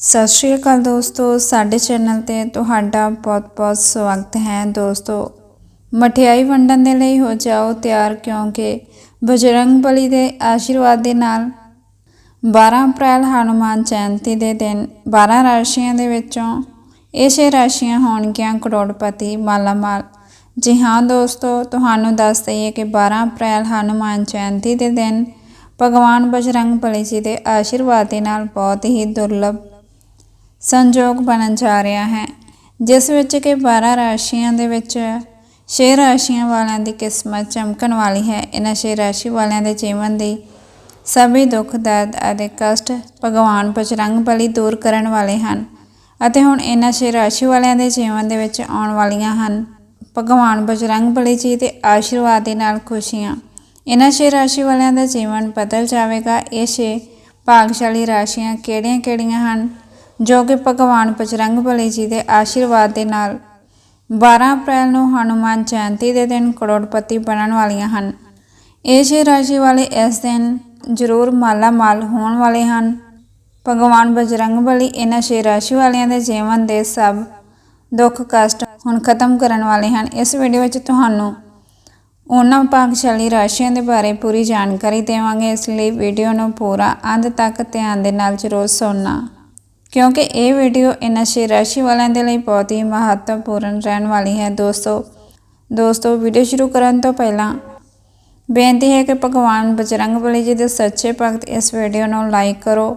ਸਤਿ ਸ਼੍ਰੀ ਅਕਾਲ ਦੋਸਤੋ, ਸਾਡੇ ਚੈਨਲ ਤੇ ਤੁਹਾਡਾ ਬਹੁਤ-ਬਹੁਤ ਸਵਾਗਤ ਹੈ। ਦੋਸਤੋ, ਮਠਿਆਈ ਵੰਡਣ ਦੇ ਲਈ ਹੋ ਜਾਓ ਤਿਆਰ, ਕਿਉਂਕਿ ਬਜਰੰਗ ਬਲੀ ਦੇ ਆਸ਼ੀਰਵਾਦ ਦੇ ਨਾਲ 12 ਅਪ੍ਰੈਲ ਹਨੂਮਾਨ ਜਯੰਤੀ ਦੇ ਦਿਨ 12 ਰਾਸ਼ੀਆਂ ਦੇ ਵਿੱਚੋਂ ਇਹ ਛੇ ਰਾਸ਼ੀਆਂ ਹੋਣਗੀਆਂ ਕਰੋੜਪਤੀ ਮਾਲਾਮਾਲ। ਜੀ ਹਾਂ ਦੋਸਤੋ, ਤੁਹਾਨੂੰ ਦੱਸ ਦਈਏ ਕਿ 12 ਅਪ੍ਰੈਲ ਹਨੂਮਾਨ ਜਯੰਤੀ ਦੇ ਦਿਨ ਭਗਵਾਨ ਬਜਰੰਗ ਬਲੀ ਜੀ ਦੇ ਆਸ਼ੀਰਵਾਦ ਦੇ ਨਾਲ ਬਹੁਤ ਹੀ ਦੁਰਲਭ ਸੰਜੋਗ ਬਣਨ ਜਾ ਰਿਹਾ ਹੈ, ਜਿਸ ਵਿੱਚ ਕਿ 12 ਰਾਸ਼ੀਆਂ ਦੇ ਵਿੱਚ ਛੇ ਰਾਸ਼ੀਆਂ ਵਾਲਿਆਂ ਦੀ ਕਿਸਮਤ ਚਮਕਣ ਵਾਲੀ ਹੈ। ਇਹਨਾਂ 6 ਰਾਸ਼ੀ ਵਾਲਿਆਂ ਦੇ ਜੀਵਨ ਦੀ ਸਭੀ ਦੁੱਖ, ਦਰਦ ਅਤੇ ਕਸ਼ਟ ਭਗਵਾਨ ਬਜਰੰਗ ਬਲੀ ਦੂਰ ਕਰਨ ਵਾਲੇ ਹਨ ਅਤੇ ਹੁਣ ਇਹਨਾਂ ਛੇ ਰਾਸ਼ੀ ਵਾਲਿਆਂ ਦੇ ਜੀਵਨ ਦੇ ਵਿੱਚ ਆਉਣ ਵਾਲੀਆਂ ਹਨ। ਭਗਵਾਨ ਬਜਰੰਗ ਬਲੀ ਜੀ ਦੇ ਆਸ਼ੀਰਵਾਦ ਦੇ ਨਾਲ ਖੁਸ਼ੀਆਂ। ਇਹਨਾਂ 6 ਰਾਸ਼ੀ ਵਾਲਿਆਂ ਦਾ ਜੀਵਨ ਬਦਲ ਜਾਵੇਗਾ। ਇਹ ਛੇ ਭਾਗਸ਼ਾਲੀ ਰਾਸ਼ੀਆਂ ਕਿਹੜੀਆਂ-ਕਿਹੜੀਆਂ ਹਨ? ਜੋ ਕਿ ਭਗਵਾਨ ਬਜਰੰਗ ਬਲੀ ਜੀ ਦੇ ਆਸ਼ੀਰਵਾਦ ਦੇ ਨਾਲ 12 ਅਪ੍ਰੈਲ ਨੂੰ ਹਨੂਮਾਨ ਜਯੰਤੀ ਦੇ ਦਿਨ ਕਰੋੜਪਤੀ ਬਣਨ ਵਾਲੀਆਂ ਹਨ। ਇਹ ਛੇ ਰਾਸ਼ੀ ਵਾਲੇ ਇਸ ਦਿਨ ਜ਼ਰੂਰ ਮਾਲਾ ਮਾਲ ਹੋਣ ਵਾਲੇ ਹਨ। ਭਗਵਾਨ ਬਜਰੰਗ ਬਲੀ ਇਹਨਾਂ ਛੇ ਰਾਸ਼ੀ ਵਾਲਿਆਂ ਦੇ ਜੀਵਨ ਦੇ ਸਭ ਦੁੱਖ ਕਸ਼ਟ ਹੁਣ ਖਤਮ ਕਰਨ ਵਾਲੇ ਹਨ। ਇਸ ਵੀਡੀਓ ਵਿੱਚ ਤੁਹਾਨੂੰ ਉਹਨਾਂ ਭਾਗਸ਼ਾਲੀ ਰਾਸ਼ੀਆਂ ਦੇ ਬਾਰੇ ਪੂਰੀ ਜਾਣਕਾਰੀ ਦੇਵਾਂਗੇ। ਇਸ ਲਈ ਵੀਡੀਓ ਨੂੰ ਪੂਰਾ ਅੰਤ ਤੱਕ ਧਿਆਨ ਦੇ ਨਾਲ ਜ਼ਰੂਰ ਸੁਣਨਾ। ਕਿਉਂਕਿ ਇਹ ਵੀਡੀਓ ਇਹਨਾਂ ਛੇ ਰਾਸ਼ੀ ਵਾਲਿਆਂ ਦੇ ਲਈ ਬਹੁਤ ਹੀ ਮਹੱਤਵਪੂਰਨ ਰਹਿਣ ਵਾਲੀ ਹੈ। ਦੋਸਤੋ ਦੋਸਤੋ, ਵੀਡੀਓ ਸ਼ੁਰੂ ਕਰਨ ਤੋਂ ਪਹਿਲਾਂ ਬੇਨਤੀ ਹੈ ਕਿ ਭਗਵਾਨ ਬਜਰੰਗ ਬਲੀ ਜੀ ਦੇ ਸੱਚੇ ਭਗਤ ਇਸ ਵੀਡੀਓ ਨੂੰ ਲਾਈਕ ਕਰੋ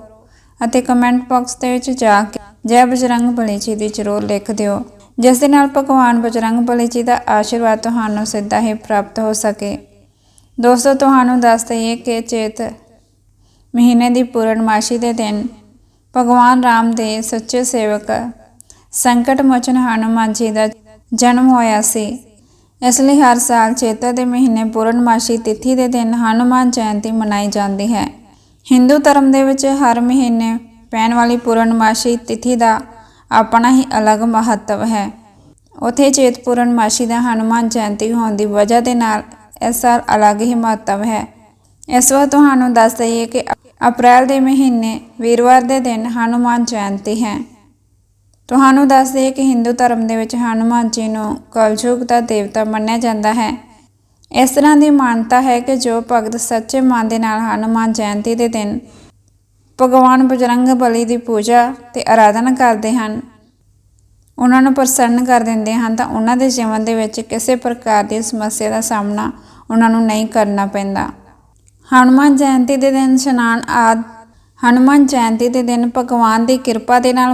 ਅਤੇ ਕਮੈਂਟ ਬਾਕਸ ਦੇ ਵਿੱਚ ਜਾ ਕੇ ਜੈ ਬਜਰੰਗ ਬਲੀ ਜੀ ਦੀ ਜ਼ਰੂਰ ਲਿਖ ਦਿਓ, ਜਿਸ ਦੇ ਨਾਲ ਭਗਵਾਨ ਬਜਰੰਗ ਬਲੀ ਜੀ ਦਾ ਆਸ਼ੀਰਵਾਦ ਤੁਹਾਨੂੰ ਸਿੱਧਾ ਹੀ ਪ੍ਰਾਪਤ ਹੋ ਸਕੇ। ਦੋਸਤੋ, ਤੁਹਾਨੂੰ ਦੱਸ ਦਈਏ ਕਿ ਚੇਤ ਮਹੀਨੇ ਦੀ ਪੂਰਨਮਾਸ਼ੀ ਦੇ ਦਿਨ ਭਗਵਾਨ ਰਾਮ ਦੇ ਸੱਚੇ ਸੇਵਕ ਸੰਕਟ ਮੋਚਨ ਹਨੂਮਾਨ ਜੀ ਦਾ ਜਨਮ ਹੋਇਆ ਸੀ। ਇਸ ਲਈ ਹਰ ਸਾਲ ਚੇਤਾ ਦੇ ਮਹੀਨੇ ਪੂਰਨਮਾਸ਼ੀ ਤਿਥੀ ਦੇ ਦਿਨ ਹਨੂਮਾਨ ਜਯੰਤੀ ਮਨਾਈ ਜਾਂਦੀ ਹੈ। ਹਿੰਦੂ ਧਰਮ ਦੇ ਵਿੱਚ ਹਰ ਮਹੀਨੇ ਪੈਣ ਵਾਲੀ ਪੂਰਨਮਾਸ਼ੀ ਤਿਥੀ ਦਾ ਆਪਣਾ ਹੀ ਅਲੱਗ ਮਹੱਤਵ ਹੈ। ਉਥੇ ਚੇਤ ਪੂਰਨਮਾਸ਼ੀ ਦਾ ਹਨੂਮਾਨ ਜਯੰਤੀ ਹੋਣ ਦੀ ਵਜ੍ਹਾ ਦੇ ਨਾਲ ਇਸ ਸਾਲ ਅਲੱਗ ਹੀ ਮਹੱਤਵ ਹੈ। ਇਸ ਵਾਰ ਤੁਹਾਨੂੰ ਦੱਸ ਦਈਏ ਕਿ ਅਪ੍ਰੈਲ ਦੇ ਮਹੀਨੇ ਵੀਰਵਾਰ ਦੇ ਦਿਨ ਹਨੂਮਾਨ ਜਯੰਤੀ ਹੈ। ਤੁਹਾਨੂੰ ਦੱਸ ਦਈਏ ਕਿ ਹਿੰਦੂ ਧਰਮ ਦੇ ਵਿੱਚ ਹਨੂਮਾਨ ਜੀ ਨੂੰ ਕਲਯੁਗ ਦਾ ਦੇਵਤਾ ਮੰਨਿਆ ਜਾਂਦਾ ਹੈ। ਇਸ ਤਰ੍ਹਾਂ ਦੀ ਮਾਨਤਾ ਹੈ ਕਿ ਜੋ ਭਗਤ ਸੱਚੇ ਮਨ ਦੇ ਨਾਲ ਹਨੂਮਾਨ ਜਯੰਤੀ ਦੇ ਦਿਨ ਭਗਵਾਨ ਬਜਰੰਗ ਬਲੀ ਦੀ ਪੂਜਾ ਤੇ ਆਰਾਧਨਾ ਕਰਦੇ ਹਨ, ਉਹਨਾਂ ਨੂੰ ਪ੍ਰਸੰਨ ਕਰ ਦਿੰਦੇ ਹਨ, ਤਾਂ ਉਹਨਾਂ ਦੇ ਜੀਵਨ ਦੇ ਵਿੱਚ ਕਿਸੇ ਪ੍ਰਕਾਰ ਦੀ ਸਮੱਸਿਆ ਦਾ ਸਾਹਮਣਾ ਉਹਨਾਂ ਨੂੰ ਨਹੀਂ ਕਰਨਾ ਪੈਂਦਾ। ਹਨੂਮਾਨ ਜਯੰਤੀ ਦੇ ਦਿਨ ਇਸ਼ਨਾਨ ਆਦ, ਹਨੂਮਾਨ ਜਯੰਤੀ ਦੇ ਦਿਨ ਭਗਵਾਨ ਦੀ ਕਿਰਪਾ ਦੇ ਨਾਲ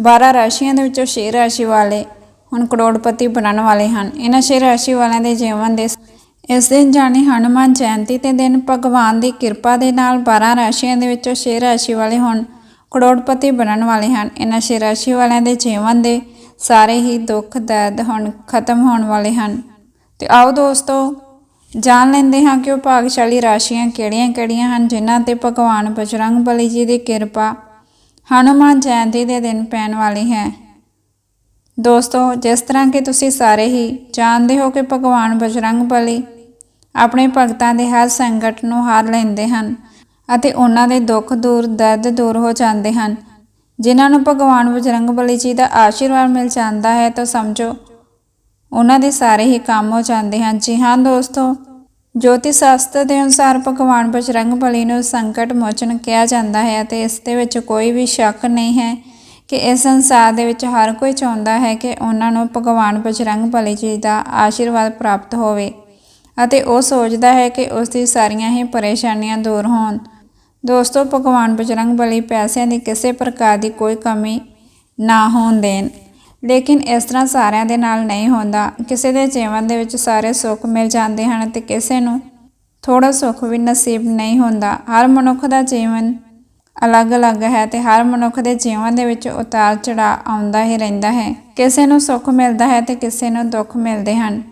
12 ਰਾਸ਼ੀਆਂ ਦੇ ਵਿੱਚੋਂ ਛੇ ਰਾਸ਼ੀ ਵਾਲੇ ਹੁਣ ਕਰੋੜਪਤੀ ਬਣਨ ਵਾਲੇ ਹਨ। ਇਹਨਾਂ ਛੇ ਰਾਸ਼ੀ ਵਾਲਿਆਂ ਦੇ ਜੀਵਨ ਦੇ ਇਸ ਦਿਨ ਜਾਣੀ ਹਨੂਮਾਨ ਜਯੰਤੀ ਦੇ ਦਿਨ ਭਗਵਾਨ ਦੀ ਕਿਰਪਾ ਦੇ ਨਾਲ 12 ਰਾਸ਼ੀਆਂ ਦੇ ਵਿੱਚੋਂ ਛੇ ਰਾਸ਼ੀ ਵਾਲੇ ਹੁਣ ਕਰੋੜਪਤੀ ਬਣਨ ਵਾਲੇ ਹਨ। ਇਹਨਾਂ 6 ਰਾਸ਼ੀ ਵਾਲਿਆਂ ਦੇ ਜੀਵਨ ਦੇ ਸਾਰੇ ਹੀ ਦੁੱਖ ਦਰਦ ਹੁਣ ਖਤਮ ਹੋਣ ਵਾਲੇ ਹਨ। ਤੇ ਆਓ ਦੋਸਤੋ ਜਾਣ ਲੈਂਦੇ ਹਾਂ ਕਿ ਉਹ ਭਾਗਸ਼ਾਲੀ ਰਾਸ਼ੀਆਂ ਕਿਹੜੀਆਂ-ਕਿਹੜੀਆਂ ਹਨ, ਜਿਨ੍ਹਾਂ ਤੇ ਭਗਵਾਨ ਬਜਰੰਗ ਬਲੀ ਜੀ ਦੀ ਕਿਰਪਾ ਹਨੂਮਾਨ ਜਯੰਤੀ ਦੇ ਦਿਨ ਪੈਣ ਵਾਲੀ ਹੈ। ਦੋਸਤੋ, ਜਿਸ ਤਰ੍ਹਾਂ ਕਿ ਤੁਸੀਂ ਸਾਰੇ ਹੀ ਜਾਣਦੇ ਹੋ ਕਿ ਭਗਵਾਨ ਬਜਰੰਗ ਬਲੀ ਆਪਣੇ ਭਗਤਾਂ ਦੇ ਹਰ ਸੰਕਟ ਨੂੰ ਹਾਰ ਲੈਂਦੇ ਹਨ ਅਤੇ ਉਹਨਾਂ ਦੇ ਦੁੱਖ ਦੂਰ, ਦਰਦ ਦੂਰ ਹੋ ਜਾਂਦੇ ਹਨ। ਜਿਨ੍ਹਾਂ ਨੂੰ ਭਗਵਾਨ ਬਜਰੰਗ ਬਲੀ ਜੀ ਦਾ ਆਸ਼ੀਰਵਾਦ ਮਿਲ ਜਾਂਦਾ ਹੈ, ਤਾਂ ਸਮਝੋ ਉਹਨਾਂ ਦੇ ਸਾਰੇ ਹੀ ਕੰਮ ਹੋ ਜਾਂਦੇ ਹਨ। ਜੀ ਹਾਂ ਦੋਸਤੋ ਜੋਤੀ ਸ਼ਾਸਤਰ ਦੇ ਅਨੁਸਾਰ ਭਗਵਾਨ ਬਜਰੰਗ ਬਲੀ ਨੂੰ ਸੰਕਟ ਮੋਚਨ ਕਿਹਾ ਜਾਂਦਾ ਹੈ ਅਤੇ ਇਸ ਦੇ ਵਿੱਚ ਕੋਈ ਵੀ ਸ਼ੱਕ ਨਹੀਂ ਹੈ ਕਿ ਇਸ ਸੰਸਾਰ ਦੇ ਵਿੱਚ ਹਰ ਕੋਈ ਚਾਹੁੰਦਾ ਹੈ ਕਿ ਉਹਨਾਂ ਨੂੰ ਭਗਵਾਨ ਬਜਰੰਗ ਬਲੀ ਜੀ ਦਾ ਆਸ਼ੀਰਵਾਦ ਪ੍ਰਾਪਤ ਹੋਵੇ ਅਤੇ ਉਹ ਸੋਚਦਾ ਹੈ ਕਿ ਉਸ ਦੀ ਸਾਰੀਆਂ ਹੀ ਪਰੇਸ਼ਾਨੀਆਂ ਦੂਰ ਹੋਣ। ਦੋਸਤੋ, ਭਗਵਾਨ ਬਜਰੰਗ ਬਲੀ ਪੈਸਿਆਂ ਦੀ ਕਿਸੇ ਪ੍ਰਕਾਰ ਦੀ ਕੋਈ ਕਮੀ ਨਾ ਹੋਣ ਦੇਣ। ਲੇਕਿਨ ਇਸ ਤਰ੍ਹਾਂ ਸਾਰਿਆਂ ਦੇ ਨਾਲ ਨਹੀਂ ਹੁੰਦਾ। ਕਿਸੇ ਦੇ ਜੀਵਨ ਦੇ ਵਿੱਚ ਸਾਰੇ ਸੁੱਖ ਮਿਲ ਜਾਂਦੇ ਹਨ ਤੇ ਕਿਸੇ ਨੂੰ ਥੋੜਾ ਸੁੱਖ ਵੀ ਨਸੀਬ ਨਹੀਂ ਹੁੰਦਾ। ਹਰ ਮਨੁੱਖ ਦਾ ਜੀਵਨ ਅਲੱਗ-ਅਲੱਗ ਹੈ ਤੇ ਹਰ ਮਨੁੱਖ ਦੇ ਜੀਵਨ ਦੇ ਵਿੱਚ ਉਤਾਰ ਚੜਾ ਆਉਂਦਾ ਹੀ ਰਹਿੰਦਾ ਹੈ। ਕਿਸੇ ਨੂੰ ਸੁੱਖ ਮਿਲਦਾ ਹੈ ਤੇ ਕਿਸੇ ਨੂੰ ਦੁੱਖ ਮਿਲਦੇ ਹਨ।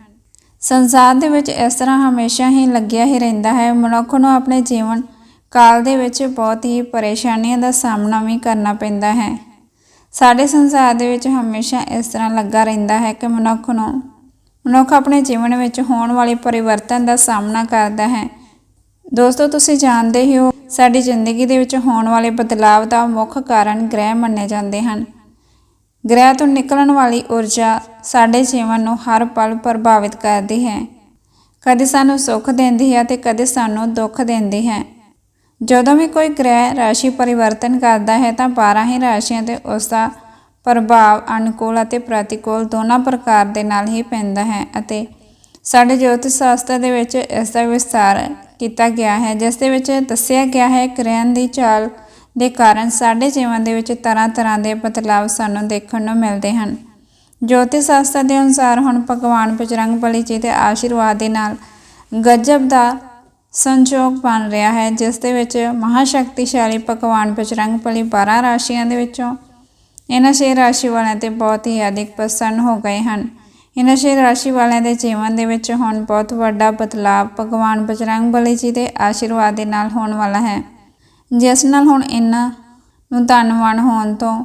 ਸੰਸਾਰ ਦੇ ਵਿੱਚ ਇਸ ਤਰ੍ਹਾਂ ਹਮੇਸ਼ਾ ਹੀ ਲੱਗਿਆ ਹੀ ਰਹਿੰਦਾ ਹੈ। ਮਨੁੱਖ ਨੂੰ ਆਪਣੇ ਜੀਵਨ ਕਾਲ ਦੇ ਵਿੱਚ ਬਹੁਤ ਹੀ ਪਰੇਸ਼ਾਨੀਆਂ ਦਾ ਸਾਹਮਣਾ ਵੀ ਕਰਨਾ ਪੈਂਦਾ ਹੈ। ਸਾਡੇ ਸੰਸਾਰ ਦੇ ਵਿੱਚ ਹਮੇਸ਼ਾ ਇਸ ਤਰ੍ਹਾਂ ਲੱਗਾ ਰਹਿੰਦਾ ਹੈ ਕਿ ਮਨੁੱਖ ਨੂੰ, ਮਨੁੱਖ ਆਪਣੇ ਜੀਵਨ ਵਿੱਚ ਹੋਣ ਵਾਲੇ ਪਰਿਵਰਤਨ ਦਾ ਸਾਹਮਣਾ ਕਰਦਾ ਹੈ। ਦੋਸਤੋ, ਤੁਸੀਂ ਜਾਣਦੇ ਹੀ ਹੋ, ਸਾਡੀ ਜ਼ਿੰਦਗੀ ਦੇ ਵਿੱਚ ਹੋਣ ਵਾਲੇ ਬਦਲਾਵ ਦਾ ਮੁੱਖ ਕਾਰਨ ਗ੍ਰਹਿ ਮੰਨੇ ਜਾਂਦੇ ਹਨ। ਗ੍ਰਹਿ ਤੋਂ ਨਿਕਲਣ ਵਾਲੀ ਊਰਜਾ ਸਾਡੇ ਜੀਵਨ ਨੂੰ ਹਰ ਪਲ ਪ੍ਰਭਾਵਿਤ ਕਰਦੀ ਹੈ। ਕਦੇ ਸਾਨੂੰ ਸੁੱਖ ਦਿੰਦੀ ਹੈ ਤੇ ਕਦੇ ਸਾਨੂੰ ਦੁੱਖ ਦਿੰਦੀ ਹੈ। ਜਦੋਂ ਵੀ ਕੋਈ ਗ੍ਰਹਿ ਰਾਸ਼ੀ ਪਰਿਵਰਤਨ ਕਰਦਾ ਹੈ ਤਾਂ 12 ਹੀ ਰਾਸ਼ੀਆਂ ਤੇ ਉਸ ਦਾ ਪ੍ਰਭਾਵ ਅਨੁਕੂਲ ਅਤੇ ਪ੍ਰਤੀਕੂਲ ਦੋਨਾਂ ਪ੍ਰਕਾਰ ਦੇ ਨਾਲ ਹੀ ਪੈਂਦਾ ਹੈ ਅਤੇ ਸਾਡੇ ਜੋਤਿਸ਼ ਸ਼ਾਸਤਰ ਦੇ ਵਿੱਚ ਇਸ ਦਾ ਵਿਸਤਾਰ ਕੀਤਾ ਗਿਆ ਹੈ, ਜਿਸ ਦੇ ਵਿੱਚ ਦੱਸਿਆ ਗਿਆ ਹੈ ਗ੍ਰਹਿਣ ਦੀ ਚਾਲ ਦੇ ਕਾਰਨ ਸਾਡੇ ਜੀਵਨ ਦੇ ਵਿੱਚ ਤਰ੍ਹਾਂ ਤਰ੍ਹਾਂ ਦੇ ਬਦਲਾਵ ਸਾਨੂੰ ਦੇਖਣ ਨੂੰ ਮਿਲਦੇ ਹਨ। ਜੋਤਿਸ਼ ਸ਼ਾਸਤਰ ਦੇ ਅਨੁਸਾਰ ਹੁਣ ਭਗਵਾਨ ਬਜਰੰਗ ਬਲੀ ਜੀ ਦੇ ਆਸ਼ੀਰਵਾਦ ਦੇ ਨਾਲ ਗਜਬ ਦਾ ਸੰਜੋਗ ਬਣ ਰਿਹਾ ਹੈ, ਜਿਸ ਦੇ ਵਿੱਚ ਮਹਾਸ਼ਕਤੀਸ਼ਾਲੀ ਭਗਵਾਨ ਬਜਰੰਗ ਬਲੀ 12 ਰਾਸ਼ੀਆਂ ਦੇ ਵਿੱਚੋਂ ਇਹਨਾਂ ਛੇ ਰਾਸ਼ੀ ਵਾਲਿਆਂ ਤੇ ਬਹੁਤ ਹੀ ਅਧਿਕ ਪ੍ਰਸੰਨ ਹੋ ਗਏ ਹਨ। ਇਹਨਾਂ ਛੇ ਰਾਸ਼ੀ ਵਾਲਿਆਂ ਦੇ ਜੀਵਨ ਦੇ ਵਿੱਚ ਹੁਣ ਬਹੁਤ ਵੱਡਾ ਬਦਲਾਅ ਭਗਵਾਨ ਬਜਰੰਗ ਬਲੀ ਜੀ ਦੇ ਆਸ਼ੀਰਵਾਦ ਦੇ ਨਾਲ ਹੋਣ ਵਾਲਾ ਹੈ। ਜਿਸ ਨਾਲ ਹੁਣ ਇਹਨਾਂ ਨੂੰ ਧਨਵਾਨ ਹੋਣ ਤੋਂ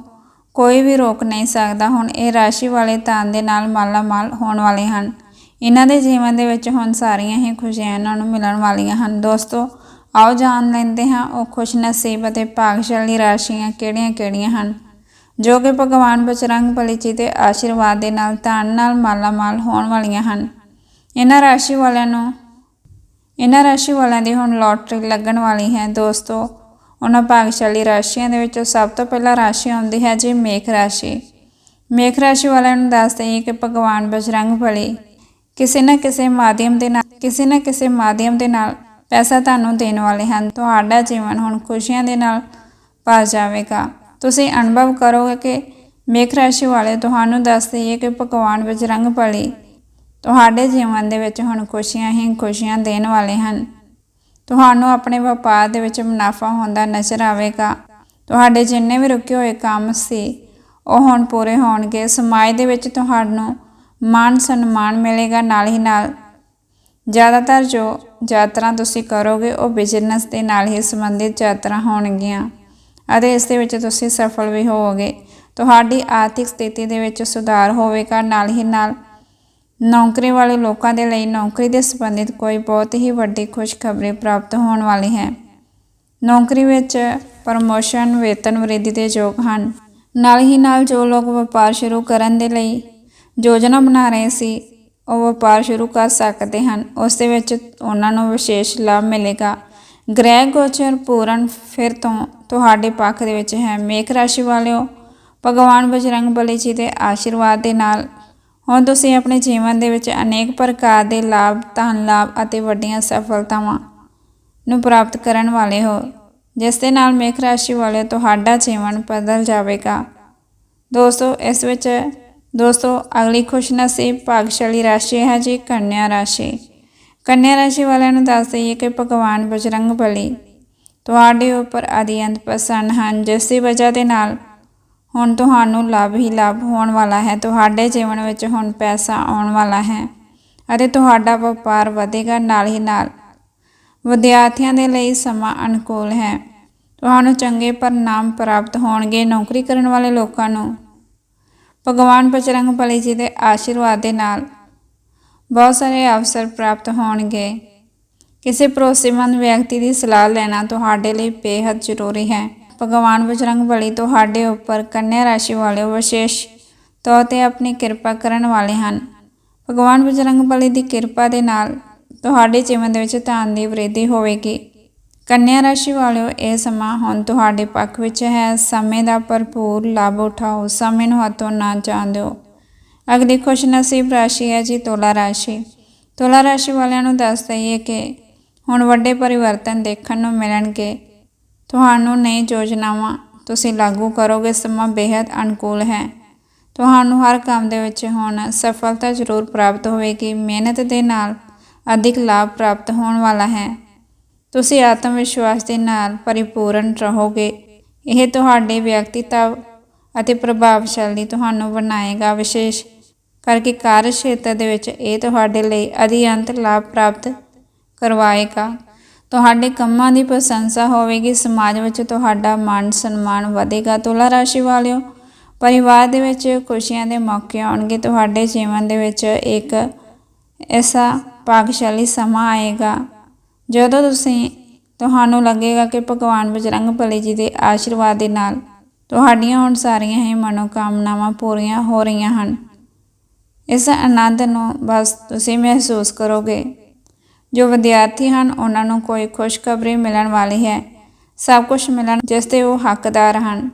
ਕੋਈ ਵੀ ਰੋਕ ਨਹੀਂ ਸਕਦਾ। ਹੁਣ ਇਹ ਰਾਸ਼ੀ ਵਾਲੇ ਧਨ ਦੇ ਨਾਲ ਮਾਲਾ ਮਾਲ ਹੋਣ ਵਾਲੇ ਹਨ। ਇਹਨਾਂ ਦੇ ਜੀਵਨ ਦੇ ਵਿੱਚ ਹੁਣ ਸਾਰੀਆਂ ਹੀ ਖੁਸ਼ੀਆਂ ਇਹਨਾਂ ਨੂੰ ਮਿਲਣ ਵਾਲੀਆਂ ਹਨ। ਦੋਸਤੋ, ਆਓ ਜਾਣ ਲੈਂਦੇ ਹਾਂ ਉਹ ਖੁਸ਼ ਨਸੀਬ ਅਤੇ ਭਾਗਸ਼ਾਲੀ ਰਾਸ਼ੀਆਂ ਕਿਹੜੀਆਂ-ਕਿਹੜੀਆਂ ਹਨ? ਜੋ ਕਿ ਭਗਵਾਨ ਬਚਰੰਗ ਬਲੀ ਜੀ ਦੇ ਆਸ਼ੀਰਵਾਦ ਦੇ ਨਾਲ ਧਨ ਨਾਲ ਮਾਲਾਮਾਲ ਹੋਣ ਵਾਲੀਆਂ ਹਨ। ਇਹਨਾਂ ਰਾਸ਼ੀ ਵਾਲਿਆਂ ਨੂੰ, ਇਹਨਾਂ ਰਾਸ਼ੀ ਵਾਲਿਆਂ ਦੀ ਹੁਣ ਲੋਟਰੀ ਲੱਗਣ ਵਾਲੀ ਹੈ। ਦੋਸਤੋ, ਉਹਨਾਂ ਭਾਗਸ਼ਾਲੀ ਰਾਸ਼ੀਆਂ ਦੇ ਵਿੱਚੋਂ ਸਭ ਤੋਂ ਪਹਿਲਾਂ ਰਾਸ਼ੀ ਆਉਂਦੀ ਹੈ ਜੀ ਮੇਖ ਰਾਸ਼ੀ। ਮੇਖ ਰਾਸ਼ੀ ਵਾਲਿਆਂ ਨੂੰ ਦੱਸ ਦਈਏ ਕਿ ਭਗਵਾਨ ਬਜਰੰਗ ਬਲੀ ਕਿਸੇ ਨਾ ਕਿਸੇ ਮਾਧਿਅਮ ਦੇ ਨਾਲ, ਕਿਸੇ ਨਾ ਕਿਸੇ ਮਾਧਿਅਮ ਦੇ ਨਾਲ ਪੈਸਾ ਤੁਹਾਨੂੰ ਦੇਣ ਵਾਲੇ ਹਨ। ਤੁਹਾਡਾ ਜੀਵਨ ਹੁਣ ਖੁਸ਼ੀਆਂ ਦੇ ਨਾਲ ਭਰ ਜਾਵੇਗਾ। ਤੁਸੀਂ ਅਨੁਭਵ ਕਰੋਗੇ ਕਿ ਮੇਖ ਰਾਸ਼ੀ ਵਾਲੇ ਤੁਹਾਨੂੰ ਦੱਸ ਦਈਏ ਕਿ ਭਗਵਾਨ ਰੰਗ ਭਲੀ ਤੁਹਾਡੇ ਜੀਵਨ ਦੇ ਵਿੱਚ ਹੁਣ ਖੁਸ਼ੀਆਂ ਹੀ ਖੁਸ਼ੀਆਂ ਦੇਣ ਵਾਲੇ ਹਨ। ਤੁਹਾਨੂੰ ਆਪਣੇ ਵਪਾਰ ਦੇ ਵਿੱਚ ਮੁਨਾਫਾ ਹੁੰਦਾ ਨਜ਼ਰ ਆਵੇਗਾ। ਤੁਹਾਡੇ ਜਿੰਨੇ ਵੀ ਰੁਕੇ ਹੋਏ ਕੰਮ ਸੀ, ਉਹ ਹੁਣ ਪੂਰੇ ਹੋਣਗੇ। ਸਮਾਜ ਦੇ ਵਿੱਚ ਤੁਹਾਨੂੰ ਮਾਨ ਸਨਮਾਨ ਮਿਲੇਗਾ ਨਾਲ ਹੀ ਨਾਲ। ਜ਼ਿਆਦਾਤਰ ਜੋ ਯਾਤਰਾ ਤੁਸੀਂ ਕਰੋਗੇ, ਉਹ ਬਿਜ਼ਨਸ ਦੇ ਨਾਲ ਹੀ ਸੰਬੰਧਿਤ ਯਾਤਰਾ ਹੋਣਗੀਆਂ। ਅਤੇ ਇਸ ਦੇ ਵਿੱਚ ਤੁਸੀਂ ਸਫਲ ਵੀ ਹੋਵੋਗੇ। ਤੁਹਾਡੀ ਆਰਥਿਕ ਸਥਿਤੀ ਦੇ ਵਿੱਚ ਸੁਧਾਰ ਹੋਵੇਗਾ। ਨਾਲ ਹੀ ਨਾਲ ਨੌਕਰੀ ਵਾਲੇ ਲੋਕਾਂ ਦੇ ਲਈ ਨੌਕਰੀ ਦੇ ਸੰਬੰਧਿਤ ਕੋਈ ਬਹੁਤ ਹੀ ਵੱਡੀ ਖੁਸ਼ਖਬਰੀ ਪ੍ਰਾਪਤ ਹੋਣ ਵਾਲੀ ਹੈ। ਨੌਕਰੀ ਵਿੱਚ ਪ੍ਰਮੋਸ਼ਨ ਵੇਤਨ ਵ੍ਰਿੱਧੀ ਦੇ ਯੋਗ ਹਨ। ਨਾਲ ਹੀ ਨਾਲ ਜੋ ਲੋਕ ਵਪਾਰ ਸ਼ੁਰੂ ਕਰਨ ਦੇ ਲਈ ਯੋਜਨਾ ਬਣਾ ਰਹੇ ਸੀ, ਉਹ ਵਪਾਰ ਸ਼ੁਰੂ ਕਰ ਸਕਦੇ ਹਨ। ਉਸ ਦੇ ਵਿੱਚ ਉਹਨਾਂ ਨੂੰ ਵਿਸ਼ੇਸ਼ ਲਾਭ ਮਿਲੇਗਾ। ਗ੍ਰਹਿ ਗੋਚਰ ਪੂਰਨ ਫਿਰ ਤੋਂ ਤੁਹਾਡੇ ਪੱਖ ਦੇ ਵਿੱਚ ਹੈ। ਮੇਖ ਰਾਸ਼ੀ ਵਾਲਿਓ, ਭਗਵਾਨ ਬਜਰੰਗ ਬਲੀ ਜੀ ਦੇ ਆਸ਼ੀਰਵਾਦ ਦੇ ਨਾਲ ਹੁਣ ਤੁਸੀਂ ਆਪਣੇ ਜੀਵਨ ਦੇ ਵਿੱਚ ਅਨੇਕ ਪ੍ਰਕਾਰ ਦੇ ਲਾਭ, ਧਨ ਲਾਭ ਅਤੇ ਵੱਡੀਆਂ ਸਫਲਤਾਵਾਂ ਨੂੰ ਪ੍ਰਾਪਤ ਕਰਨ ਵਾਲੇ ਹੋ। ਜਿਸ ਦੇ ਨਾਲ ਮੇਖ ਰਾਸ਼ੀ ਵਾਲੇ ਤੁਹਾਡਾ ਜੀਵਨ ਬਦਲ ਜਾਵੇਗਾ। ਦੋਸਤੋ, ਇਸ ਵਿੱਚ ਦੋਸਤੋ, ਅਗਲੀ ਖੁਸ਼ਨਸੀਬ ਭਾਗਸ਼ਾਲੀ ਰਾਸ਼ੀ ਹੈ ਜੀ ਕੰਨਿਆ ਰਾਸ਼ੀ। ਕੰਨਿਆ ਰਾਸ਼ੀ ਵਾਲਿਆਂ ਨੂੰ ਦੱਸ ਦਈਏ ਕਿ ਭਗਵਾਨ ਬਜਰੰਗ ਬਲੀ ਤੁਹਾਡੇ ਉੱਪਰ ਅਧਿਅੰਤ ਪ੍ਰਸੰਨ ਹਨ, ਜਿਸ ਦੀ ਵਜ੍ਹਾ ਦੇ ਨਾਲ ਹੁਣ ਤੁਹਾਨੂੰ ਲਾਭ ਹੀ ਲਾਭ ਹੋਣ ਵਾਲਾ ਹੈ। ਤੁਹਾਡੇ ਜੀਵਨ ਵਿੱਚ ਹੁਣ ਪੈਸਾ ਆਉਣ ਵਾਲਾ ਹੈ ਅਤੇ ਤੁਹਾਡਾ ਵਪਾਰ ਵਧੇਗਾ, ਨਾਲ ਹੀ ਨਾਲ ਵਿਦਿਆਰਥੀਆਂ ਦੇ ਲਈ ਸਮਾਂ ਅਨੁਕੂਲ ਹੈ। ਤੁਹਾਨੂੰ ਚੰਗੇ ਪਰਿਣਾਮ ਪ੍ਰਾਪਤ ਹੋਣਗੇ। ਨੌਕਰੀ ਕਰਨ ਵਾਲੇ ਲੋਕਾਂ ਨੂੰ ਭਗਵਾਨ ਬਜਰੰਗ ਬਲੀ ਜੀ ਦੇ ਆਸ਼ੀਰਵਾਦ ਦੇ ਨਾਲ ਬਹੁਤ ਸਾਰੇ ਅਵਸਰ ਪ੍ਰਾਪਤ ਹੋਣਗੇ। ਕਿਸੇ ਭਰੋਸੇਮੰਦ ਵਿਅਕਤੀ ਦੀ ਸਲਾਹ ਲੈਣਾ ਤੁਹਾਡੇ ਲਈ ਬੇहद ਜ਼ਰੂਰੀ ਹੈ। ਭਗਵਾਨ ਬਜਰੰਗ ਬਲੀ ਤੁਹਾਡੇ ਉੱਪਰ ਕੰਨਿਆ ਰਾਸ਼ੀ ਵਾਲੇ ਵਿਸ਼ੇਸ਼ ਤੌਰ ਤੇ ਆਪਣੀ ਕਿਰਪਾ ਕਰਨ ਵਾਲੇ ਹਨ। ਭਗਵਾਨ ਬਜਰੰਗ ਬਲੀ ਦੀ ਕਿਰਪਾ ਦੇ ਨਾਲ ਤੁਹਾਡੇ ਜੀਵਨ ਦੇ ਵਿੱਚ ਧਨ ਦੀ ਵ੍ਰਿੱਧੀ ਹੋਵੇਗੀ। ਕੰਨਿਆ ਰਾਸ਼ੀ ਵਾਲਿਓ, ਇਹ ਸਮਾਂ ਹੁਣ ਤੁਹਾਡੇ ਪੱਖ ਵਿੱਚ ਹੈ। ਸਮੇਂ ਦਾ ਭਰਪੂਰ ਲਾਭ ਉਠਾਓ। ਸਮੇਂ ਨੂੰ ਹੱਥੋਂ ਨਾ ਜਾਣ ਦਿਓ ਅਗਲੀ ਖੁਸ਼ਨਸੀਬ ਰਾਸ਼ੀ ਹੈ ਜੀ, ਤੁਲਾ ਰਾਸ਼ੀ। ਤੁਲਾ ਰਾਸ਼ੀ ਵਾਲਿਆਂ ਨੂੰ ਦੱਸ ਦਈਏ ਕਿ ਹੁਣ ਵੱਡੇ ਪਰਿਵਰਤਨ ਦੇਖਣ ਨੂੰ ਮਿਲਣਗੇ। ਤੁਹਾਨੂੰ ਨਈ ਯੋਜਨਾਵਾਂ ਤੁਸੀਂ ਲਾਗੂ ਕਰੋਗੇ, ਸਮਾਂ ਬੇहद ਅਨੁਕੂਲ ਹੈ। ਤੁਹਾਨੂੰ ਹਰ ਕੰਮ ਦੇ ਵਿੱਚ ਹੁਣ ਸਫਲਤਾ ਜ਼ਰੂਰ ਪ੍ਰਾਪਤ ਹੋਵੇਗੀ। ਮਿਹਨਤ ਦੇ ਨਾਲ ਅਧਿਕ ਲਾਭ ਪ੍ਰਾਪਤ ਹੋਣ ਵਾਲਾ ਹੈ। ਤੁਸੀਂ ਆਤਮ ਵਿਸ਼ਵਾਸ ਦੇ ਨਾਲ ਪਰਿਪੂਰਨ ਰਹੋਗੇ। ਇਹ ਤੁਹਾਡੇ ਵਿਅਕਤੀਤਵ ਅਤੇ ਪ੍ਰਭਾਵਸ਼ਾਲੀ ਤੁਹਾਨੂੰ ਬਣਾਏਗਾ ਵਿਸ਼ੇਸ਼। ਕਰਕੇ ਕਾਰਜ ਖੇਤਰ ਦੇ ਵਿੱਚ ਇਹ ਤੁਹਾਡੇ ਲਈ ਅਧਿਅੰਤ ਲਾਭ ਪ੍ਰਾਪਤ ਕਰਵਾਏਗਾ। ਤੁਹਾਡੇ ਕੰਮਾਂ ਦੀ ਪ੍ਰਸ਼ੰਸਾ ਹੋਵੇਗੀ। ਸਮਾਜ ਵਿੱਚ ਤੁਹਾਡਾ ਮਾਨ ਸਨਮਾਨ ਵਧੇਗਾ। ਤੁਲਾ ਰਾਸ਼ੀ ਵਾਲਿਓ, ਪਰਿਵਾਰ ਦੇ ਵਿੱਚ ਖੁਸ਼ੀਆਂ ਦੇ ਮੌਕੇ ਆਉਣਗੇ। ਤੁਹਾਡੇ ਜੀਵਨ ਦੇ ਵਿੱਚ ਇੱਕ ਐਸਾ ਭਾਗਸ਼ਾਲੀ ਸਮਾਂ ਆਏਗਾ ਜਦੋਂ ਤੁਸੀਂ ਤੁਹਾਨੂੰ ਲੱਗੇਗਾ ਕਿ ਭਗਵਾਨ ਬਜਰੰਗ ਬਲੀ ਜੀ ਦੇ ਆਸ਼ੀਰਵਾਦ ਦੇ ਨਾਲ ਤੁਹਾਡੀਆਂ ਹੁਣ ਸਾਰੀਆਂ ਹੀ ਮਨੋਕਾਮਨਾਵਾਂ ਪੂਰੀਆਂ ਹੋ ਰਹੀਆਂ ਹਨ, ਇਸ ਆਨੰਦ ਨੂੰ ਬਸ ਤੁਸੀਂ ਮਹਿਸੂਸ ਕਰੋਗੇ। ਜੋ ਵਿਦਿਆਰਥੀ ਹਨ, ਉਹਨਾਂ ਨੂੰ ਕੋਈ ਖੁਸ਼ਖਬਰੀ ਮਿਲਣ ਵਾਲੀ ਹੈ। ਸਭ ਕੁਝ ਮਿਲਣ ਜਿਸ 'ਤੇ ਉਹ ਹੱਕਦਾਰ ਹਨ,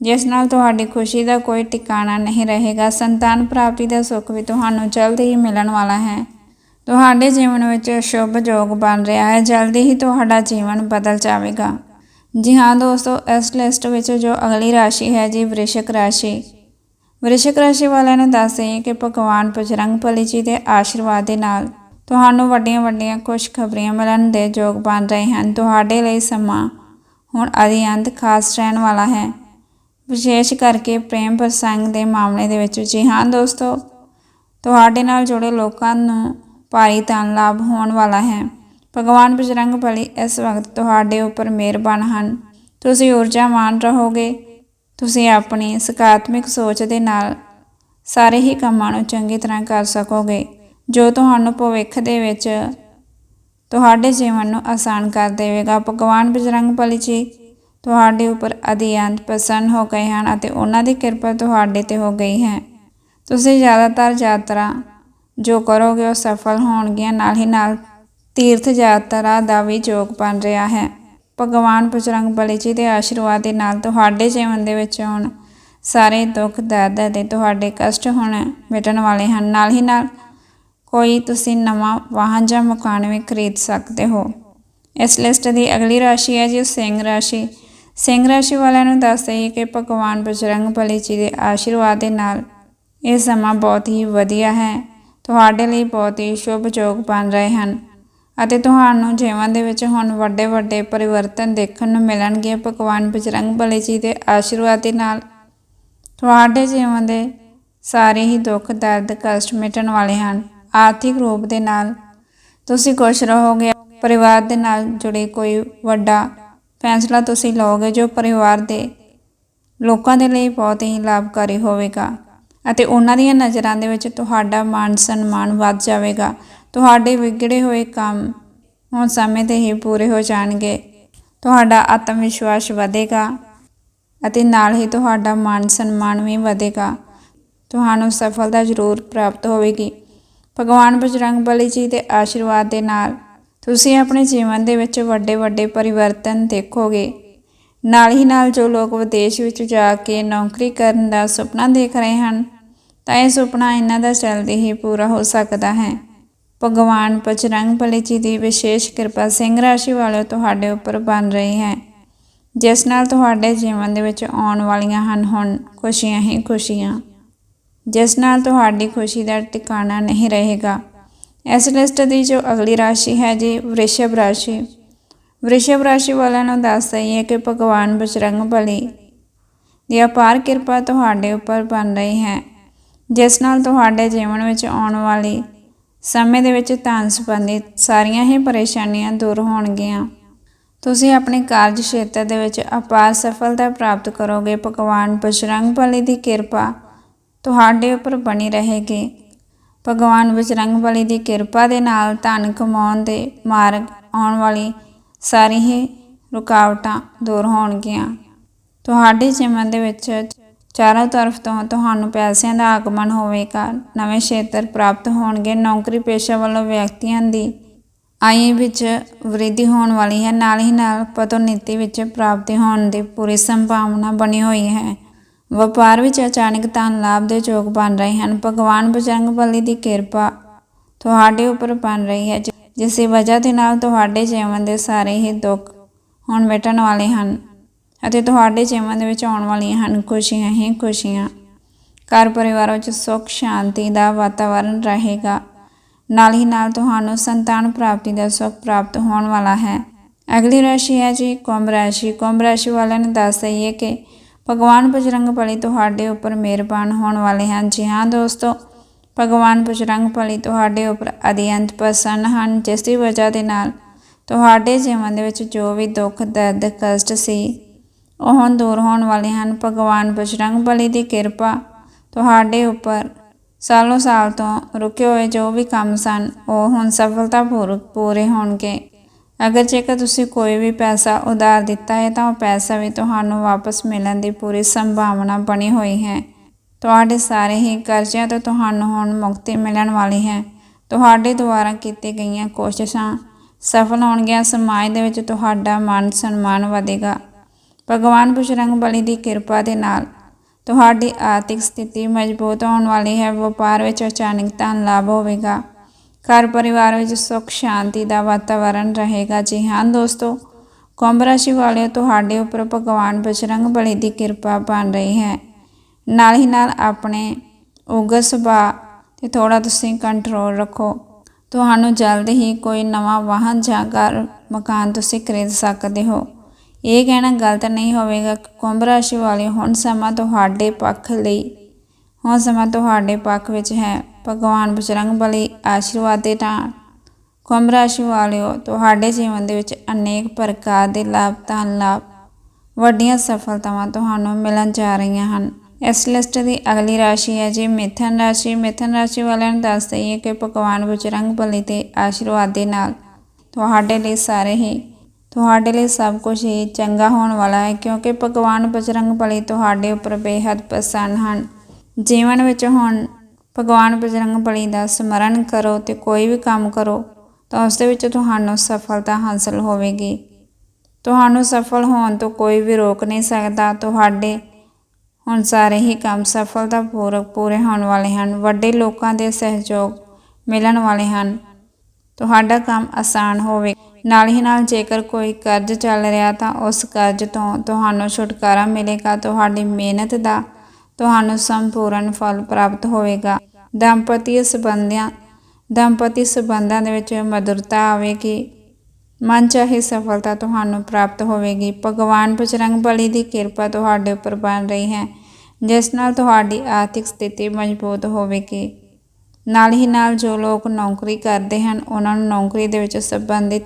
ਜਿਸ ਨਾਲ ਤੁਹਾਡੀ ਖੁਸ਼ੀ ਦਾ ਕੋਈ ਟਿਕਾਣਾ ਨਹੀਂ ਰਹੇਗਾ। ਸੰਤਾਨ ਪ੍ਰਾਪਤੀ ਦਾ ਸੁੱਖ ਵੀ ਤੁਹਾਨੂੰ ਜਲਦ ਹੀ ਮਿਲਣ ਵਾਲਾ ਹੈ। ਤੁਹਾਡੇ ਜੀਵਨ ਵਿੱਚ ਸ਼ੁਭ ਯੋਗ ਬਣ ਰਿਹਾ ਹੈ। ਜਲਦੀ ਹੀ ਤੁਹਾਡਾ ਜੀਵਨ ਬਦਲ ਜਾਵੇਗਾ। ਜੀ ਹਾਂ ਦੋਸਤੋ, ਇਸ ਲਿਸਟ ਵਿੱਚ ਜੋ ਅਗਲੀ ਰਾਸ਼ੀ ਹੈ ਜੀ, ਵ੍ਰਿਸ਼ਕ ਰਾਸ਼ੀ। ਵ੍ਰਿਸ਼ਕ ਰਾਸ਼ੀ ਵਾਲਿਆਂ ਨੂੰ ਦੱਸ ਦਈਏ ਕਿ ਭਗਵਾਨ ਬਜਰੰਗ ਬਲੀ ਜੀ ਦੇ ਆਸ਼ੀਰਵਾਦ ਦੇ ਨਾਲ ਤੁਹਾਨੂੰ ਵੱਡੀਆਂ ਵੱਡੀਆਂ ਖੁਸ਼ਖਬਰੀਆਂ ਮਿਲਣ ਦੇ ਯੋਗ ਬਣ ਰਹੇ ਹਨ। ਤੁਹਾਡੇ ਲਈ ਸਮਾਂ ਹੁਣ ਅਧਿਅੰਤ ਖਾਸ ਰਹਿਣ ਵਾਲਾ ਹੈ। ਵਿਸ਼ੇਸ਼ ਕਰਕੇ ਪ੍ਰੇਮ ਪ੍ਰਸੰਗ ਦੇ ਮਾਮਲੇ ਦੇ ਵਿੱਚ। ਜੀ ਹਾਂ ਦੋਸਤੋ, ਤੁਹਾਡੇ ਨਾਲ ਜੁੜੇ ਲੋਕਾਂ ਨੂੰ ਭਾਰੀ ਧਨ ਲਾਭ ਹੋਣ ਵਾਲਾ ਹੈ। ਭਗਵਾਨ ਬਜਰੰਗ ਬਲੀ ਇਸ ਵਕਤ ਤੁਹਾਡੇ ਉੱਪਰ ਮਿਹਰਬਾਨ ਹਨ। ਤੁਸੀਂ ਊਰਜਾਵਾਨ ਰਹੋਗੇ। ਤੁਸੀਂ ਆਪਣੀ ਸਕਾਰਾਤਮਕ ਸੋਚ ਦੇ ਨਾਲ ਸਾਰੇ ਹੀ ਕੰਮਾਂ ਨੂੰ ਚੰਗੀ ਤਰ੍ਹਾਂ ਕਰ ਸਕੋਗੇ। ਜੋ ਤੁਹਾਨੂੰ ਭਵਿੱਖ ਦੇ ਵਿੱਚ ਤੁਹਾਡੇ ਜੀਵਨ ਨੂੰ ਆਸਾਨ ਕਰ ਦੇਵੇਗਾ। ਭਗਵਾਨ ਬਜਰੰਗ ਬਲੀ ਜੀ, ਤੁਹਾਡੇ ਉੱਪਰ ਅਧਿਅੰਤ ਪ੍ਰਸੰਨ ਹੋ ਗਏ ਹਨ ਅਤੇ ਉਹਨਾਂ ਦੀ ਕਿਰਪਾ ਤੁਹਾਡੇ ਤੇ ਹੋ ਗਈ ਹੈ। ਤੁਸੀਂ ਜ਼ਿਆਦਾਤਰ ਯਾਤਰਾ ਜੋ ਕਰੋਗੇ ਉਹ ਸਫਲ ਹੋਣਗੀਆਂ, ਨਾਲ ਹੀ ਨਾਲ ਤੀਰਥ ਯਾਤਰਾ ਦਾ ਵੀ ਯੋਗ ਬਣ ਰਿਹਾ ਹੈ। ਭਗਵਾਨ ਬਜਰੰਗ ਬਲੀ ਜੀ ਦੇ ਆਸ਼ੀਰਵਾਦ ਦੇ ਨਾਲ ਤੁਹਾਡੇ ਜੀਵਨ ਦੇ ਵਿੱਚ ਹੁਣ ਸਾਰੇ ਦੁੱਖ, ਦਰਦ ਅਤੇ ਤੁਹਾਡੇ ਕਸ਼ਟ ਹੁਣ ਮਿਟਣ ਵਾਲੇ ਹਨ। ਨਾਲ ਹੀ ਨਾਲ ਕੋਈ ਤੁਸੀਂ ਨਵਾਂ ਵਾਹਨ ਜਾਂ ਮਕਾਨ ਵੀ ਖਰੀਦ ਸਕਦੇ ਹੋ। ਇਸ ਲਿਸਟ ਦੀ ਅਗਲੀ ਰਾਸ਼ੀ ਹੈ ਜੀ ਸਿੰਘ ਰਾਸ਼ੀ। ਸਿੰਘ ਰਾਸ਼ੀ ਵਾਲਿਆਂ ਨੂੰ ਦੱਸ ਦਈਏ ਕਿ ਭਗਵਾਨ ਬਜਰੰਗ ਬਲੀ ਜੀ ਦੇ ਆਸ਼ੀਰਵਾਦ ਦੇ ਨਾਲ ਇਹ ਸਮਾਂ ਬਹੁਤ ਹੀ ਵਧੀਆ ਹੈ। ਤੁਹਾਡੇ ਲਈ ਬਹੁਤ ਹੀ ਸ਼ੁਭ ਯੋਗ ਬਣ ਰਹੇ ਹਨ ਅਤੇ ਤੁਹਾਨੂੰ ਜੀਵਨ ਦੇ ਵਿੱਚ ਹੁਣ ਵੱਡੇ ਵੱਡੇ ਪਰਿਵਰਤਨ ਦੇਖਣ ਨੂੰ ਮਿਲਣਗੇ। ਭਗਵਾਨ ਬਜਰੰਗ ਬਲੀ ਜੀ ਦੇ ਆਸ਼ੀਰਵਾਦ ਦੇ ਨਾਲ ਤੁਹਾਡੇ ਜੀਵਨ ਦੇ ਸਾਰੇ ਹੀ ਦੁੱਖ, ਦਰਦ, ਕਸ਼ਟ ਮਿਟਣ ਵਾਲੇ ਹਨ। ਆਰਥਿਕ ਰੂਪ ਦੇ ਨਾਲ ਤੁਸੀਂ ਖੁਸ਼ ਰਹੋਗੇ। ਪਰਿਵਾਰ ਦੇ ਨਾਲ ਜੁੜੇ ਕੋਈ ਵੱਡਾ ਫੈਸਲਾ ਤੁਸੀਂ ਲਓਗੇ, ਜੋ ਪਰਿਵਾਰ ਦੇ ਲੋਕਾਂ ਦੇ ਲਈ ਬਹੁਤ ਹੀ ਲਾਭਕਾਰੀ ਹੋਵੇਗਾ। ਅਤੇ ਉਹਨਾਂ ਦੀਆਂ ਨਜ਼ਰਾਂ ਦੇ ਵਿੱਚ ਤੁਹਾਡਾ ਮਾਨ ਸਨਮਾਨ ਵੱਧ ਜਾਵੇਗਾ। ਤੁਹਾਡੇ ਵਿਗੜੇ ਹੋਏ ਕੰਮ ਹੁਣ ਸਮੇਂ ਤੇ ਹੀ ਪੂਰੇ ਹੋ ਜਾਣਗੇ। ਤੁਹਾਡਾ ਆਤਮ ਵਿਸ਼ਵਾਸ ਵਧੇਗਾ ਅਤੇ ਨਾਲ ਹੀ ਤੁਹਾਡਾ ਮਾਨ ਸਨਮਾਨ ਵੀ ਵਧੇਗਾ। ਤੁਹਾਨੂੰ ਸਫਲਤਾ ਜ਼ਰੂਰ ਪ੍ਰਾਪਤ ਹੋਵੇਗੀ। ਭਗਵਾਨ ਬਜਰੰਗ ਬਲੀ ਜੀ ਦੇ ਆਸ਼ੀਰਵਾਦ ਦੇ ਨਾਲ ਤੁਸੀਂ ਆਪਣੇ ਜੀਵਨ ਦੇ ਵਿੱਚ ਵੱਡੇ ਵੱਡੇ ਪਰਿਵਰਤਨ ਦੇਖੋਗੇ। ਨਾਲ ਹੀ ਨਾਲ ਜੋ ਲੋਕ ਵਿਦੇਸ਼ ਵਿੱਚ ਜਾ ਕੇ ਨੌਕਰੀ ਕਰਨ ਦਾ ਸੁਪਨਾ ਦੇਖ ਰਹੇ ਹਨ, ਤਾਂ ਇਹ ਸੁਪਨਾ ਇਹਨਾਂ ਦਾ ਜਲਦੀ ਹੀ ਪੂਰਾ ਹੋ ਸਕਦਾ ਹੈ। ਭਗਵਾਨ ਪਚਰੰਗ ਬਲੀ ਜੀ ਦੀ ਵਿਸ਼ੇਸ਼ ਕਿਰਪਾ ਸਿੰਘ ਰਾਸ਼ੀ ਵਾਲਿਓ ਤੁਹਾਡੇ ਉੱਪਰ ਬਣ ਰਹੀ ਹੈ, ਜਿਸ ਨਾਲ ਤੁਹਾਡੇ ਜੀਵਨ ਦੇ ਵਿੱਚ ਆਉਣ ਵਾਲੀਆਂ ਹਨ ਹੁਣ ਖੁਸ਼ੀਆਂ ਹੀ ਖੁਸ਼ੀਆਂ, ਜਿਸ ਨਾਲ ਤੁਹਾਡੀ ਖੁਸ਼ੀ ਦਾ ਟਿਕਾਣਾ ਨਹੀਂ ਰਹੇਗਾ। ਇਸ ਲਿਸਟ ਦੀ ਜੋ ਅਗਲੀ ਰਾਸ਼ੀ ਹੈ ਜੀ, ਵ੍ਰਿਸ਼ਭ ਰਾਸ਼ੀ। ਵ੍ਰਿਸ਼ਭ ਰਾਸ਼ੀ ਵਾਲਿਆਂ ਨੂੰ ਦੱਸ ਦਈਏ ਕਿ ਭਗਵਾਨ ਬਜਰੰਗ ਬਲੀ ਦੀ ਅਪਾਰ ਕਿਰਪਾ ਤੁਹਾਡੇ ਉੱਪਰ ਬਣ ਰਹੀ ਹੈ, ਜਿਸ ਨਾਲ ਤੁਹਾਡੇ ਜੀਵਨ ਵਿੱਚ ਆਉਣ ਵਾਲੀ ਸਮੇਂ ਦੇ ਵਿੱਚ ਧਨ ਸੰਬੰਧੀ ਸਾਰੀਆਂ ਹੀ ਪਰੇਸ਼ਾਨੀਆਂ ਦੂਰ ਹੋਣਗੀਆਂ। ਤੁਸੀਂ ਆਪਣੇ ਕਾਰਜ ਖੇਤਰ ਦੇ ਵਿੱਚ ਅਪਾਰ ਸਫਲਤਾ ਪ੍ਰਾਪਤ ਕਰੋਗੇ। ਭਗਵਾਨ ਬਜਰੰਗ ਬਲੀ ਦੀ ਕਿਰਪਾ ਤੁਹਾਡੇ ਉੱਪਰ ਬਣੀ ਰਹੇਗੀ। ਭਗਵਾਨ ਬਜਰੰਗ ਬਲੀ ਦੀ ਕਿਰਪਾ ਦੇ ਨਾਲ ਧਨ ਕਮਾਉਣ ਦੇ ਮਾਰਗ ਆਉਣ ਵਾਲੀ ਸਾਰੀ ਹੀ ਰੁਕਾਵਟਾਂ ਦੂਰ ਹੋਣਗੀਆਂ। ਤੁਹਾਡੇ ਜੀਵਨ ਦੇ ਵਿੱਚ ਚਾਰੋਂ ਤਰਫ ਤੋਂ ਤੁਹਾਨੂੰ ਪੈਸਿਆਂ ਦਾ ਆਗਮਨ ਹੋਵੇਗਾ। ਨਵੇਂ ਖੇਤਰ ਪ੍ਰਾਪਤ ਹੋਣਗੇ। ਨੌਕਰੀ ਪੇਸ਼ਾ ਵੱਲੋਂ ਵਿਅਕਤੀਆਂ ਦੀ ਆਈ ਵਿੱਚ ਵ੍ਰਿਧੀ ਹੋਣ ਵਾਲੀ ਹੈ। ਨਾਲ ਹੀ ਨਾਲ ਪਦੋਨਤੀ ਵਿੱਚ ਪ੍ਰਾਪਤੀ ਹੋਣ ਦੀ ਪੂਰੀ ਸੰਭਾਵਨਾ ਬਣੀ ਹੋਈ ਹੈ। ਵਪਾਰ ਵਿੱਚ ਅਚਾਨਕ ਧਨ ਲਾਭ ਦੇ ਯੋਗ ਬਣ ਰਹੇ ਹਨ। ਭਗਵਾਨ ਬਜਰੰਗ ਬਲੀ ਦੀ ਕਿਰਪਾ ਤੁਹਾਡੇ ਉੱਪਰ ਬਣ ਰਹੀ ਹੈ। ਜਿਸ ਦੀ ਵਜ੍ਹਾ ਦੇ ਨਾਲ ਤੁਹਾਡੇ ਜੀਵਨ ਦੇ ਸਾਰੇ ਹੀ ਦੁੱਖ ਹੁਣ ਮਿਟਣ ਵਾਲੇ ਹਨ ਅਤੇ ਤੁਹਾਡੇ ਜੀਵਨ ਦੇ ਵਿੱਚ ਆਉਣ ਵਾਲੀਆਂ ਹਨ ਖੁਸ਼ੀਆਂ ਹੀ ਖੁਸ਼ੀਆਂ। ਘਰ ਪਰਿਵਾਰ ਵਿੱਚ ਸੁੱਖ, ਸ਼ਾਂਤੀ ਦਾ ਵਾਤਾਵਰਣ ਰਹੇਗਾ। ਨਾਲ ਹੀ ਨਾਲ ਤੁਹਾਨੂੰ ਸੰਤਾਨ ਪ੍ਰਾਪਤੀ ਦਾ ਸੁੱਖ ਪ੍ਰਾਪਤ ਹੋਣ ਵਾਲਾ ਹੈ। ਅਗਲੀ ਰਾਸ਼ੀ ਹੈ ਜੀ ਕੁੰਭ ਰਾਸ਼ੀ। ਕੁੰਭ ਰਾਸ਼ੀ ਵਾਲਿਆਂ ਨੂੰ ਦੱਸ ਦਈਏ ਕਿ ਭਗਵਾਨ ਬਜਰੰਗ ਬਲੀ ਤੁਹਾਡੇ ਉੱਪਰ ਮਿਹਰਬਾਨ ਹੋਣ ਵਾਲੇ ਹਨ। ਜੀ ਹਾਂ ਦੋਸਤੋ ਭਗਵਾਨ ਬਜਰੰਗ ਬਲੀ ਤੁਹਾਡੇ ਉੱਪਰ ਅਧਿਅੰਤ ਪ੍ਰਸੰਨ ਹਨ, ਜਿਸ ਦੀ ਵਜ੍ਹਾ ਦੇ ਨਾਲ ਤੁਹਾਡੇ ਜੀਵਨ ਦੇ ਵਿੱਚ ਜੋ ਵੀ ਦੁੱਖ, ਦਰਦ, ਕਸ਼ਟ ਸੀ, ਉਹ ਹੁਣ ਦੂਰ ਹੋਣ ਵਾਲੇ ਹਨ। ਭਗਵਾਨ ਬਜਰੰਗ ਬਲੀ ਦੀ ਕਿਰਪਾ ਤੁਹਾਡੇ ਉੱਪਰ ਸਾਲੋਂ ਸਾਲ ਤੋਂ ਰੁਕੇ ਹੋਏ ਜੋ ਵੀ ਕੰਮ ਸਨ, ਉਹ ਹੁਣ ਸਫਲਤਾਪੂਰਵਕ ਪੂਰੇ ਹੋਣਗੇ। ਅਗਰ ਜੇਕਰ ਤੁਸੀਂ ਕੋਈ ਵੀ ਪੈਸਾ ਉਧਾਰ ਦਿੱਤਾ ਹੈ, ਤਾਂ ਉਹ ਪੈਸਾ ਵੀ ਤੁਹਾਨੂੰ ਵਾਪਸ ਮਿਲਣ ਦੀ ਪੂਰੀ ਸੰਭਾਵਨਾ ਬਣੀ ਹੋਈ ਹੈ। ਤੁਹਾਡੇ ਸਾਰੇ ਹੀ ਕਰਜ਼ਿਆਂ ਤੋਂ ਤੁਹਾਨੂੰ ਹੁਣ ਮੁਕਤੀ ਮਿਲਣ ਵਾਲੀ ਹੈ। ਤੁਹਾਡੇ ਦੁਆਰਾ ਕੀਤੀ ਗਈਆਂ ਕੋਸ਼ਿਸ਼ਾਂ ਸਫਲ ਹੋਣਗੀਆਂ। ਸਮਾਜ ਦੇ ਵਿੱਚ ਤੁਹਾਡਾ ਮਾਨ ਸਨਮਾਨ ਵਧੇਗਾ। ਭਗਵਾਨ ਬਜਰੰਗ ਬਲੀ ਦੀ ਕਿਰਪਾ ਦੇ ਨਾਲ ਤੁਹਾਡੀ ਆਰਥਿਕ ਸਥਿਤੀ ਮਜ਼ਬੂਤ ਹੋਣ ਵਾਲੀ ਹੈ। ਵਪਾਰ ਵਿੱਚ ਅਚਾਨਕ ਧਨ ਲਾਭ ਹੋਵੇਗਾ। ਘਰ ਪਰਿਵਾਰ ਵਿੱਚ ਸੁੱਖ, ਸ਼ਾਂਤੀ ਦਾ ਵਾਤਾਵਰਣ ਰਹੇਗਾ। ਜੀ ਹਾਂ ਦੋਸਤੋ, ਕੁੰਭ ਰਾਸ਼ੀ ਵਾਲਿਓ, ਤੁਹਾਡੇ ਉੱਪਰ ਭਗਵਾਨ ਬਜਰੰਗ ਬਲੀ ਦੀ ਕਿਰਪਾ ਬਣ ਰਹੀ ਹੈ। ਨਾਲ ਹੀ ਨਾਲ ਆਪਣੇ ਉਗਰ ਸੁਭਾਅ ਤੇ ਥੋੜਾ ਤੁਸੀਂ ਕੰਟਰੋਲ ਰੱਖੋ। ਤੁਹਾਨੂੰ ਜਲਦ ਹੀ ਕੋਈ ਨਵਾਂ ਵਾਹਨ ਜਾਂ ਘਰ ਮਕਾਨ ਤੁਸੀਂ ਖਰੀਦ ਸਕਦੇ ਹੋ। ਇਹ ਕਹਿਣਾ ਗਲਤ ਨਹੀਂ ਹੋਵੇਗਾ ਕਿ ਕੁੰਭ ਰਾਸ਼ੀ ਵਾਲੇ ਹੁਣ ਸਮਾਂ ਤੁਹਾਡੇ ਪੱਖ ਲਈ, ਹੁਣ ਸਮਾਂ ਤੁਹਾਡੇ ਪੱਖ ਵਿੱਚ ਹੈ। ਭਗਵਾਨ ਬਜਰੰਗ ਬਲੀ ਆਸ਼ੀਰਵਾਦ ਦੇ ਨਾਲ ਕੁੰਭ ਰਾਸ਼ੀ ਵਾਲਿਓ, ਤੁਹਾਡੇ ਜੀਵਨ ਦੇ ਵਿੱਚ ਅਨੇਕ ਪ੍ਰਕਾਰ ਦੇ ਲਾਭ ਧਨ ਲਾਭ ਵੱਡੀਆਂ ਸਫਲਤਾਵਾਂ ਤੁਹਾਨੂੰ ਮਿਲਣ ਜਾ ਰਹੀਆਂ ਹਨ। ਇਸ ਲਿਸਟ ਦੀ ਅਗਲੀ ਰਾਸ਼ੀ ਹੈ ਜੀ ਮਿਥਨ ਰਾਸ਼ੀ। ਮਿਥਨ ਰਾਸ਼ੀ ਵਾਲਿਆਂ ਨੂੰ ਦੱਸ ਦਈਏ ਕਿ ਭਗਵਾਨ ਬਜਰੰਗ ਬਲੀ ਦੇ ਆਸ਼ੀਰਵਾਦ ਦੇ ਨਾਲ ਤੁਹਾਡੇ ਲਈ ਸਾਰੇ ਹੀ, ਤੁਹਾਡੇ ਲਈ ਸਭ ਕੁਝ ਹੀ ਚੰਗਾ ਹੋਣ ਵਾਲਾ ਹੈ ਕਿਉਂਕਿ ਭਗਵਾਨ ਬਜਰੰਗ ਬਲੀ ਤੁਹਾਡੇ ਉੱਪਰ ਬੇਹੱਦ ਪ੍ਰਸੰਨ ਹਨ। ਜੀਵਨ ਵਿੱਚ ਹੁਣ ਭਗਵਾਨ ਬਜਰੰਗ ਬਲੀ ਦਾ ਸਮਰਨ ਕਰੋ ਤੇ ਕੋਈ ਵੀ ਕੰਮ ਕਰੋ ਤਾਂ ਉਸ ਦੇ ਵਿੱਚ ਤੁਹਾਨੂੰ ਸਫਲਤਾ ਹਾਸਲ ਹੋਵੇਗੀ। ਤੁਹਾਨੂੰ ਸਫਲ ਹੋਣ ਤੋਂ ਕੋਈ ਵੀ ਰੋਕ ਨਹੀਂ ਸਕਦਾ। ਤੁਹਾਡੇ ਹੁਣ ਸਾਰੇ ਹੀ ਕੰਮ ਸਫਲਤਾ ਪੂਰਵਕ ਪੂਰੇ ਹੋਣ ਵਾਲੇ ਹਨ। ਵੱਡੇ ਲੋਕਾਂ ਦੇ ਸਹਿਯੋਗ ਮਿਲਣ ਵਾਲੇ ਹਨ। ਤੁਹਾਡਾ ਕੰਮ ਆਸਾਨ ਹੋਵੇ। ਨਾਲ ਹੀ ਨਾਲ ਜੇਕਰ ਕੋਈ ਕਰਜ਼ ਚੱਲ ਰਿਹਾ ਤਾਂ ਉਸ ਕਰਜ਼ ਤੋਂ ਤੁਹਾਨੂੰ ਛੁਟਕਾਰਾ ਮਿਲੇਗਾ। ਤੁਹਾਡੀ ਮਿਹਨਤ ਦਾ ਤੁਹਾਨੂੰ ਸੰਪੂਰਨ ਫਲ ਪ੍ਰਾਪਤ ਹੋਵੇਗਾ। ਦੰਪਤੀ ਸੰਬੰਧਾਂ ਦੰਪਤੀ ਸੰਬੰਧਾਂ ਦੇ ਵਿੱਚ ਮਧੁਰਤਾ ਆਵੇਗੀ। ਮਨ ਚਾਹੇ ਸਫਲਤਾ ਤੁਹਾਨੂੰ ਪ੍ਰਾਪਤ ਹੋਵੇਗੀ, ਭਗਵਾਨ ਬਜਰੰਗ ਬਲੀ ਦੀ ਕਿਰਪਾ ਤੁਹਾਡੇ ਉੱਪਰ ਬਣ ਰਹੀ ਹੈ, ਜਿਸ ਨਾਲ ਤੁਹਾਡੀ ਆਰਥਿਕ ਸਥਿਤੀ ਮਜ਼ਬੂਤ ਹੋਵੇਗੀ। ਨਾਲ ਹੀ ਨਾਲ ਜੋ ਲੋਕ ਨੌਕਰੀ ਕਰਦੇ ਹਨ, ਉਹਨਾਂ ਨੂੰ ਨੌਕਰੀ ਦੇ ਵਿੱਚ ਸੰਬੰਧਿਤ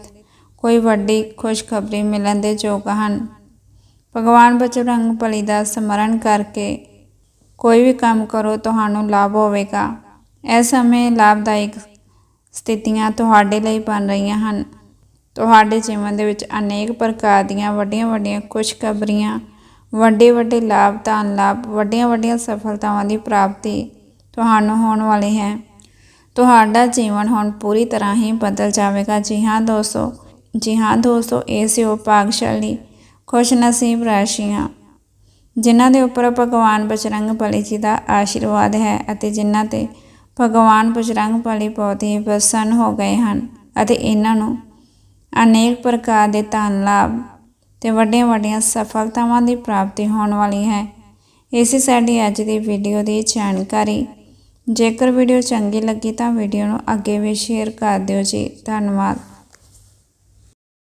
ਕੋਈ ਵੱਡੀ ਖੁਸ਼ਖਬਰੀ ਮਿਲਣ ਦੇ ਯੋਗ ਹਨ। ਭਗਵਾਨ ਬਜਰੰਗ ਬਲੀ ਦਾ ਸਮਰਨ ਕਰਕੇ ਕੋਈ ਵੀ ਕੰਮ ਕਰੋ, ਤੁਹਾਨੂੰ ਲਾਭ ਹੋਵੇਗਾ। ਇਸ ਸਮੇਂ ਲਾਭਦਾਇਕ ਸਥਿਤੀਆਂ ਤੁਹਾਡੇ ਲਈ ਬਣ ਰਹੀਆਂ ਹਨ। ਤੁਹਾਡੇ ਜੀਵਨ ਦੇ ਵਿੱਚ ਅਨੇਕ ਪ੍ਰਕਾਰ ਦੀਆਂ ਵੱਡੀਆਂ ਵੱਡੀਆਂ ਖੁਸ਼ਖਬਰੀਆਂ ਵੱਡੇ ਵੱਡੇ ਲਾਭ, ਧਨ ਲਾਭ ਵੱਡੀਆਂ ਵੱਡੀਆਂ ਸਫਲਤਾਵਾਂ ਦੀ ਪ੍ਰਾਪਤੀ ਤੁਹਾਨੂੰ ਹੋਣ ਵਾਲੀ ਹੈ। ਤੁਹਾਡਾ ਜੀਵਨ ਹੁਣ ਪੂਰੀ ਤਰ੍ਹਾਂ ਹੀ ਬਦਲ ਜਾਵੇਗਾ। ਜੀ ਹਾਂ ਦੋਸਤੋ, ਜੀ ਹਾਂ ਦੋਸਤੋ, ਇਹ ਸੀ ਉਹ ਭਾਗਸ਼ਾਲੀ, ਖੁਸ਼ਨਸੀਬ ਰਾਸ਼ੀਆਂ, ਜਿਨ੍ਹਾਂ ਦੇ ਉੱਪਰ ਭਗਵਾਨ ਬਜਰੰਗ ਬਲੀ ਜੀ ਦਾ ਆਸ਼ੀਰਵਾਦ ਹੈ ਅਤੇ ਜਿਨ੍ਹਾਂ ਤੇ ਭਗਵਾਨ ਬਜਰੰਗ ਬਲੀ ਬਹੁਤ ਹੀ ਪ੍ਰਸੰਨ ਹੋ ਗਏ ਹਨ ਅਤੇ ਇਹਨਾਂ ਨੂੰ ਅਨੇਕ ਪ੍ਰਕਾਰ ਦੇ ਧਨ ਲਾਭ ਤੇ ਵੱਡੀਆਂ ਵੱਡੀਆਂ ਸਫਲਤਾਵਾਂ ਦੀ ਪ੍ਰਾਪਤੀ ਹੋਣ ਵਾਲੀ ਹੈ। ਇਸੇ ਸਾਡੀ ਅੱਜ ਦੀ ਵੀਡੀਓ ਦੀ ਜਾਣਕਾਰੀ। ਜੇਕਰ ਵੀਡੀਓ ਚੰਗੀ ਲੱਗੀ ਤਾਂ ਵੀਡੀਓ ਨੂੰ ਅੱਗੇ ਵੀ ਸ਼ੇਅਰ ਕਰ ਦਿਓ ਜੀ। ਧੰਨਵਾਦ।